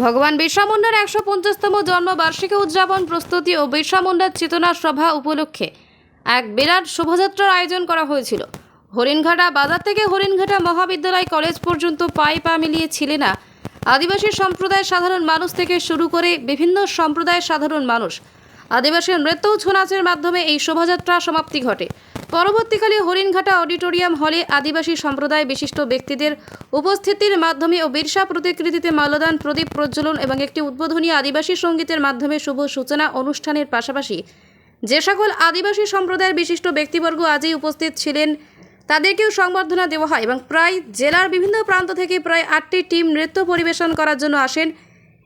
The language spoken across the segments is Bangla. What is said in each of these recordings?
ভগবান বিরসা মুন্ডার একশো পঞ্চাশতম জন্মবার্ষিকী উদযাপন প্রস্তুতি ও বিরসা মুন্ডার চেতনা সভা উপলক্ষে এক বিরাট শোভাযাত্রার আয়োজন করা হয়েছিল। হরিণঘাটা বাজার থেকে হরিণঘাটা মহাবিদ্যালয় কলেজ পর্যন্ত পায়ে পা মিলিয়ে ছিলেনা আদিবাসী সম্প্রদায়ের সাধারণ মানুষ থেকে শুরু করে বিভিন্ন সম্প্রদায়ের সাধারণ মানুষ আদিবাসী নৃত্য ছৌ নাচের মাধ্যমে এই শোভাযাত্রা সমাপ্তি ঘটে। পরবর্তীকালে হরিণঘাটা অডিটোরিয়াম হলে আদিবাসী সম্প্রদায় বিশিষ্ট ব্যক্তিদের উপস্থিতির মাধ্যমে ও বিরসা প্রতিকৃতিতে মাল্যদান, প্রদীপ প্রজ্বলন এবং একটি উদ্বোধনী আদিবাসী সঙ্গীতের মাধ্যমে শুভ সূচনা অনুষ্ঠানের পাশাপাশি যে সকল আদিবাসী সম্প্রদায়ের বিশিষ্ট ব্যক্তিবর্গ আজই উপস্থিত ছিলেন, তাদেরকেও সংবর্ধনা দেওয়া হয় এবং প্রায় জেলার বিভিন্ন প্রান্ত থেকে প্রায় আটটি টিম নৃত্য পরিবেশন করার জন্য আসেন।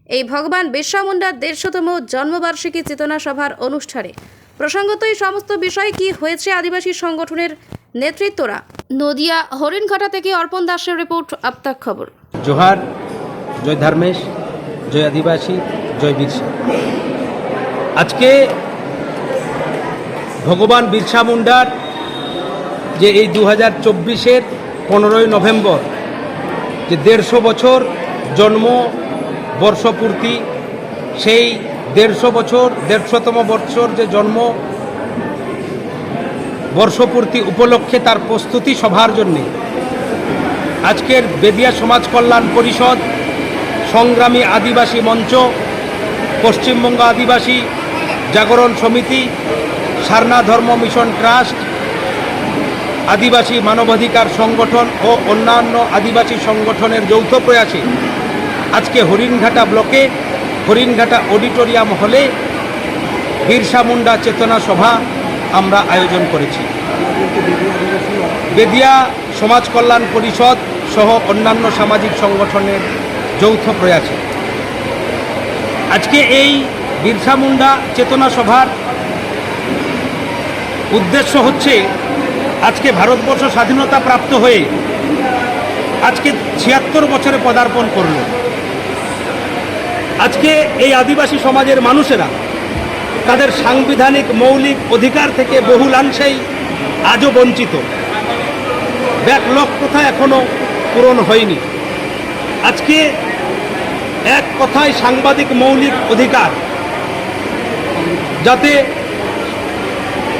এই ভগবান বিরসা মুন্ডার দেড়শোতম জন্মবার্ষিকী চেতনা সভার অনুষ্ঠানে। প্রসঙ্গত, এই সমস্ত বিষয় কি হয়েছে আদিবাসী সংগঠনের নেতৃত্বরা? নদিয়া হরিণঘাটা থেকে অর্পণ দাসের রিপোর্ট আপ্তাক খবর। জোহার, জয় ধর্মেশ, জয় আদিবাসী, জয় বিরসা আজকে ভগবান বিরসা মুন্ডার যে এই দু হাজার চব্বিশের পনেরোই নভেম্বর যে দেড়শো বছর জন্ম বর্ষপূর্তি, সেই দেড়শো বছর, দেড়শোতম বৎসর যে জন্ম, বর্ষপূর্তি উপলক্ষে তার প্রস্তুতি সভার জন্যে। আজকের বেদিয়া সমাজ কল্যাণ পরিষদ, সংগ্রামী আদিবাসী মঞ্চ, পশ্চিমবঙ্গ আদিবাসী জাগরণ সমিতি, সারনা ধর্ম মিশন ট্রাস্ট, আদিবাসী মানবাধিকার সংগঠন ও অন্যান্য আদিবাসী সংগঠনের যৌথ প্রয়াসে আজকে হরিণঘাটা ব্লকে হরিণঘাটা অডিটোরিয়াম হলে বিরসা মুন্ডা চেতনা সভা আমরা আয়োজন করেছি। বেদিয়া সমাজ কল্যাণ পরিষদ সহ অন্যান্য সামাজিক সংগঠনের যৌথ প্রয়াসে। আজকে এই বিরসা মুন্ডা চেতনা সভার উদ্দেশ্য হচ্ছে আজকে ভারতবর্ষ স্বাধীনতা প্রাপ্ত হয়ে আজকে ছিয়াত্তর বছরে পদার্পণ করল। আজকে এই আদিবাসী সমাজের মানুষেরা তাদের সাংবিধানিক মৌলিক অধিকার থেকে বহুলাংশেই আজও বঞ্চিত। ব্যাকলগ প্রথা এখনও পূরণ হয়নি। আজকে এক কথায় সাংবাদিক মৌলিক অধিকার যাতে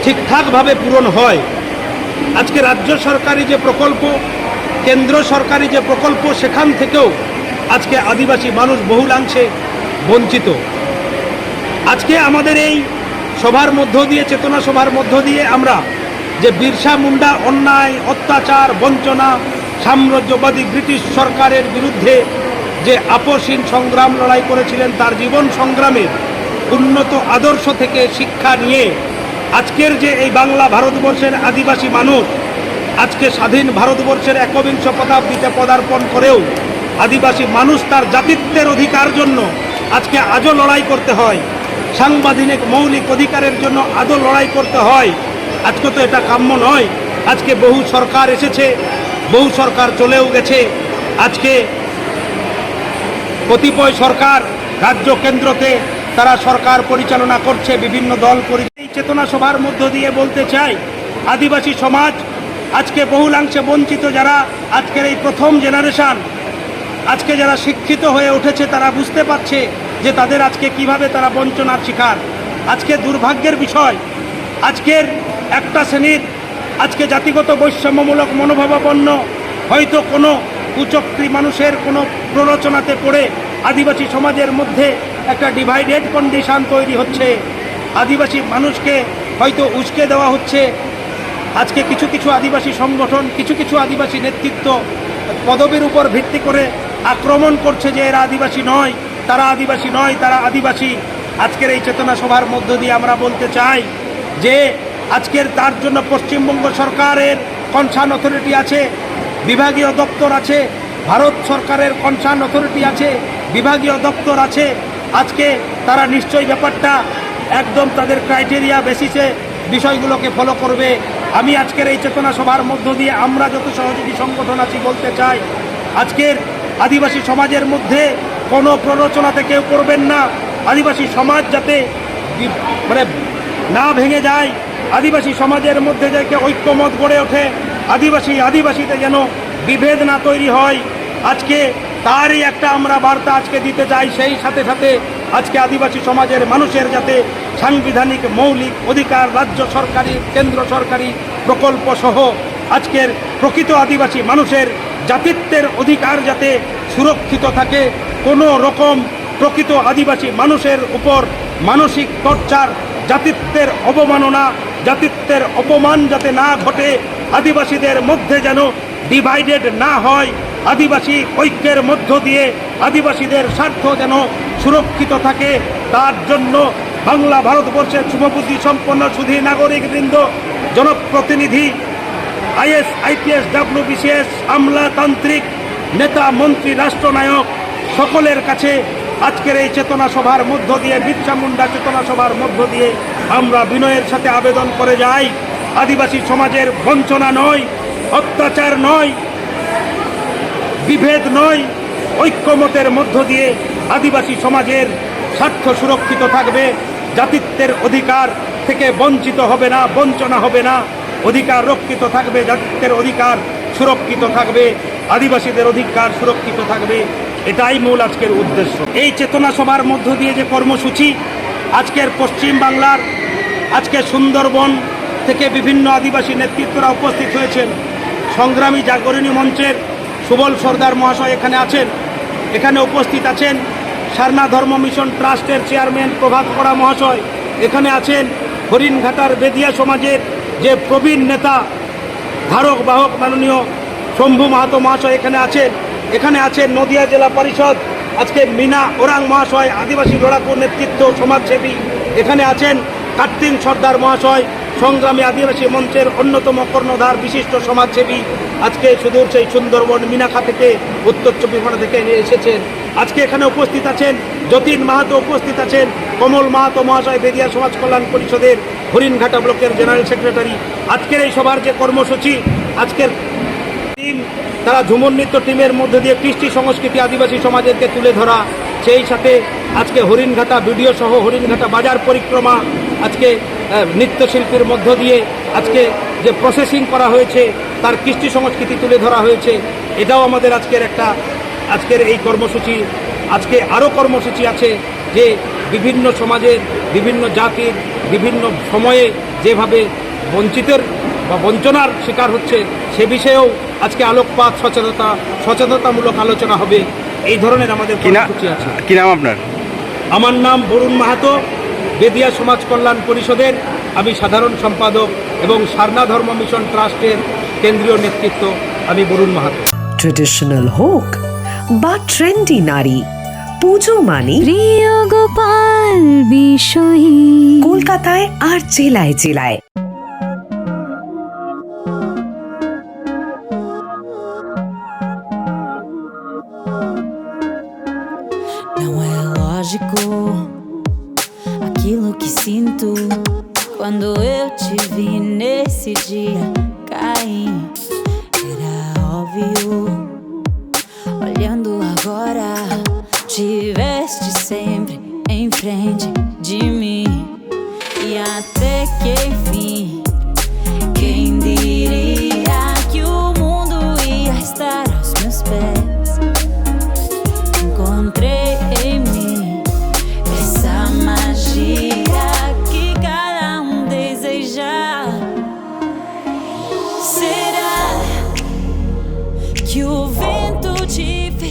ঠিকঠাকভাবে পূরণ হয়। আজকে রাজ্য সরকারি যে প্রকল্প, কেন্দ্র সরকারি যে প্রকল্প, সেখান থেকেও আজকে আদিবাসী মানুষ বহুলাংশে বঞ্চিত। আজকে আমাদের এই সভার মধ্য দিয়ে, চেতনা সভার মধ্য দিয়ে আমরা যে বিরসা মুন্ডা অন্যায়, অত্যাচার, বঞ্চনা, সাম্রাজ্যবাদী ব্রিটিশ সরকারের বিরুদ্ধে যে আপসীন সংগ্রাম লড়াই করেছিলেন, তার জীবন সংগ্রামের উন্নত আদর্শ থেকে শিক্ষা নিয়ে আজকের যে এই বাংলা ভারতবর্ষের আদিবাসী মানুষ, আজকে স্বাধীন ভারতবর্ষের একবিংশ শতাব্দীতে পদার্পণ করেও আদিবাসী মানুষ তার জাতিত্বের অধিকার জন্য আজকে আজও লড়াই করতে হয়। সাংবাদিক মৌলিক অধিকারের জন্য আজও লড়াই করতে হয়। আজকে তো এটা কাম্য নয়। আজকে বহু সরকার এসেছে, বহু সরকার চলেও গেছে। আজকে কতিপয় সরকার রাজ্য কেন্দ্রতে তারা সরকার পরিচালনা করছে, বিভিন্ন দল এই চেতনা সভার মধ্য দিয়ে বলতে চাই, আদিবাসী সমাজ আজকে বহুলাংশে বঞ্চিত যারা, আজকের এই প্রথম জেনারেশন আজকে যারা শিক্ষিত হয়ে উঠেছে, তারা বুঝতে পারছে যে তাদের আজকে কীভাবে তারা বঞ্চনার শিকার। আজকে দুর্ভাগ্যের বিষয়। আজকের একটা শ্রেণির, আজকে জাতিগত বৈষম্যমূলক মনোভাবাপন্ন, হয়তো কোনো কুচক্রী মানুষের কোনো প্ররোচনাতে পড়ে আদিবাসী সমাজের মধ্যে একটা ডিভাইডেড কন্ডিশন তৈরি হচ্ছে। আদিবাসী মানুষকে হয়তো উস্কে দেওয়া হচ্ছে। আজকে কিছু কিছু আদিবাসী সংগঠন, কিছু কিছু আদিবাসী নেতৃত্ব পদবীর উপর ভিত্তি করে আক্রমণ করছে যে এরা আদিবাসী নয়, তারা আদিবাসী নয়, তারা আদিবাসী। আজকের এই চেতনা সভার মধ্য দিয়ে আমরা বলতে চাই যে, আজকের তার জন্য পশ্চিমবঙ্গ সরকারের কনসার্ন অথরিটি আছে, বিভাগীয় দপ্তর আছে, ভারত সরকারের কনসার্ন অথরিটি আছে, বিভাগীয় দপ্তর আছে। আজকে তারা নিশ্চয়ই ব্যাপারটা একদম তাদের ক্রাইটেরিয়া বেসিসে বিষয়গুলোকে ফলো করবে। আমি আজকের এই চেতনা সভার মধ্য দিয়ে আমরা যত সহযোগী সংগঠন আছি বলতে চাই, আজকের আদিবাসী সমাজের মধ্যে কোনো প্ররোচনাতে কেউ করবেন না। আদিবাসী সমাজ যাতে মানে না ভেঙে যায়, আদিবাসী সমাজের মধ্যে যাতে ঐক্যমত গড়ে ওঠে, আদিবাসী আদিবাসীতে যেন বিভেদ না তৈরি হয়। আজকে তারই একটা আমরা বার্তা আজকে দিতে চাই, সেই সাথে সাথে আজকে আদিবাসী সমাজের মানুষের যাতে সাংবিধানিক, মৌলিক অধিকার, রাজ্য সরকারি, কেন্দ্র সরকারি প্রকল্প সহ আজকের প্রকৃত আদিবাসী মানুষের জাতিত্বের অধিকার যাতে সুরক্ষিত থাকে, কোনো রকম প্রকৃত আদিবাসী মানুষের উপর মানসিক টর্চার, জাতিত্বের অবমাননা, জাতিত্বের অপমান যাতে না ঘটে, আদিবাসীদের মধ্যে যেন ডিভাইডেড না হয়, আদিবাসী ঐক্যের মধ্য দিয়ে আদিবাসীদের স্বার্থ যেন সুরক্ষিত থাকে, তার জন্য বাংলা ভারতবর্ষের শুভবুদ্ধি সম্পন্ন সুধী নাগরিকবৃন্দ, জনপ্রতিনিধি আইএস, আইপিএস, ডাব্লিউবিসিএস, আমলাতান্ত্রিক, নেতা, মন্ত্রী, রাষ্ট্রনায়ক, সকলের কাছে আজকের এই চেতনা সভার মধ্য দিয়ে বিরসা মুন্ডা চেতনা সভার মধ্য দিয়ে আমরা বিনয়ের সাথে আবেদন করে যাই। আদিবাসী সমাজের বঞ্চনা নয়, অত্যাচার নয়, বিভেদ নয়, ঐক্যমতের মধ্য দিয়ে আদিবাসী সমাজের স্বার্থ সুরক্ষিত থাকবে। জাতিত্বের অধিকার থেকে বঞ্চিত হবে না, বঞ্চনা হবে না। অধিকার রক্ষিত থাকবে, জাতিত্বের অধিকার সুরক্ষিত থাকবে, আদিবাসীদের অধিকার সুরক্ষিত থাকবে, এটাই মূল আজকের উদ্দেশ্য। এই চেতনা সভার মধ্য দিয়ে যে কর্মসূচি, আজকের পশ্চিম বাংলার, আজকে সুন্দরবন থেকে বিভিন্ন আদিবাসী নেতৃত্বরা উপস্থিত হয়েছেন। সংগ্রামী জাগরণী মঞ্চের সুবল সর্দার মহাশয় এখানে আছেন, এখানে উপস্থিত আছেন সারনা ধর্ম মিশন ট্রাস্টের চেয়ারম্যান প্রভাত পড়া মহাশয়, এখানে আছেন হরিণঘাটার বেদিয়া সমাজের যে প্রবীণ নেতা ধারক বাহক মাননীয় শম্ভু মাহাতো মহাশয় এখানে আছেন এখানে আছেন নদিয়া জেলা পরিষদ, আজকে মিনা ওরাং মহাশয়, আদিবাসী লড়াকু নেতৃত্ব সমাজসেবী, এখানে আছেন কার্তিক সর্দার মহাশয়, সংগ্রামী আদিবাসী মঞ্চের অন্যতম কর্ণধার, বিশিষ্ট সমাজসেবী। আজকে সুদূর সেই সুন্দরবন মিনাখা থেকে, উত্তর চব্বিশ পরগনা থেকে এসেছেন। আজকে এখানে উপস্থিত আছেন যতীন মাহাতো উপস্থিত আছেন। কমল মাহাতো মহাশয় বেদিয়া সমাজ কল্যাণ পরিষদের হরিণঘাটা ব্লকের জেনারেল সেক্রেটারি। আজকের এই সভার যে কর্মসূচি, আজকের টিম, তারা ঝুমুর নৃত্য টিমের মধ্যে দিয়ে কৃষ্টি সংস্কৃতি আদিবাসী সমাজেরকে তুলে ধরা, সেই সাথে আজকে হরিণঘাটা ভিডিও সহ হরিণঘাটা বাজার পরিক্রমা, আজকে নৃত্যশিল্পীর মধ্য দিয়ে আজকে যে প্রসেসিং করা হয়েছে, তার কৃষ্টি সংস্কৃতি তুলে ধরা হয়েছে, এটাও আমাদের আজকের একটা, আজকের এই কর্মসূচি আজকে আরও কর্মসূচি আছে যে বিভিন্ন সমাজের বিভিন্ন জাতির বিভিন্ন সময়ে যেভাবে বঞ্চিতের বা বঞ্চনার শিকার হচ্ছে সে বিষয়েও আজকে আলোকপাত সচেতনতা সচেতনতামূলক আলোচনা হবে। এই ধরনের আমাদের কর্মসূচি আছে। কি নাম আপনার? আমার নাম বরুণ মাহাতো বেদিয়া সমাজ কল্যাণ পরিষদের আমি সাধারণ সম্পাদক এবং সারনা ধর্ম মিশন ট্রাস্টের কেন্দ্রীয় নেতৃত্ব আমি বরুণ মাহাতো। ট্রেডিশনাল হোক বা ট্রেন্ডি নারী। পুজো মানে প্রিয় গোপাল বিষয়ী কলকাতায় আর জেলায় জেলায় Não é lógico aquilo que sinto quando eu te vi nesse dia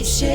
shit.